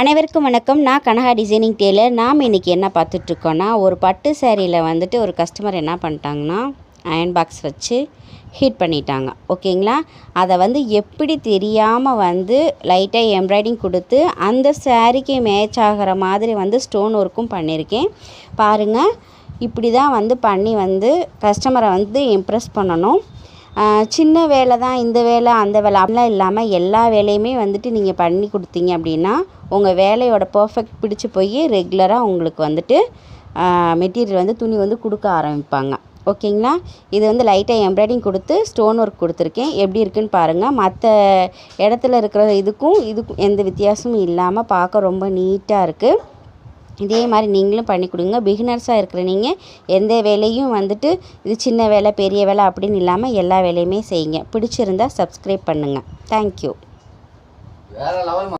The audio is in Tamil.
அனைவருக்கும் வணக்கம். நான் கனகா டிசைனிங் டெய்லர் நாம் இன்றைக்கி என்ன பார்த்துட்ருக்கோன்னா ஒரு பட்டு சேரீயில் வந்துட்டு ஒரு கஸ்டமர் என்ன பண்ணிட்டாங்கன்னா அயன் பாக்ஸ் வச்சு ஹீட் பண்ணிட்டாங்க. ஓகேங்களா? அதை வந்து எப்படி தெரியாமல் வந்து லைட்டாக எம்ப்ராய்டிங் கொடுத்து அந்த சாரீக்கு மேட்ச் ஆகிற மாதிரி வந்து ஸ்டோன் ஒர்க்கும் பண்ணியிருக்கேன் பாருங்கள் இப்படி தான் வந்து பண்ணி வந்து கஸ்டமரை வந்து இம்ப்ரெஸ் பண்ணணும். சின்ன வேலை தான் இந்த வேலை அந்த வேலை. அப்படிலாம் இல்லாமல் எல்லா வேலையுமே வந்துட்டு நீங்கள் பண்ணி கொடுத்தீங்க அப்படின்னா உங்கள் வேலையோட பர்ஃபெக்ட் பிடிச்சி போய் ரெகுலராக உங்களுக்கு வந்துட்டு மெட்டீரியல் வந்து துணி வந்து கொடுக்க ஆரம்பிப்பாங்க. ஓகேங்களா? இது வந்து லைட்டாக எம்ப்ராய்டிங் கொடுத்து ஸ்டோன் ஒர்க் கொடுத்துருக்கேன். எப்படி இருக்குன்னு பாருங்கள் மற்ற இடத்துல இருக்கிற இதுக்கும் இதுக்கும் எந்த வித்தியாசமும் இல்லாமல் பார்க்க ரொம்ப நீட்டாக இருக்குது இதே மாதிரி நீங்களும் பண்ணி கொடுங்க பிகினர்ஸாக இருக்கிற நீங்கள் எந்த வேலையும் வந்துட்டு இது சின்ன வேலை பெரிய வேலை அப்படின்னு இல்லாமல் எல்லா வேலையுமே செய்யுங்க. பிடிச்சிருந்தா சப்ஸ்கிரைப் பண்ணுங்கள் தேங்க்யூ வேற லெவல்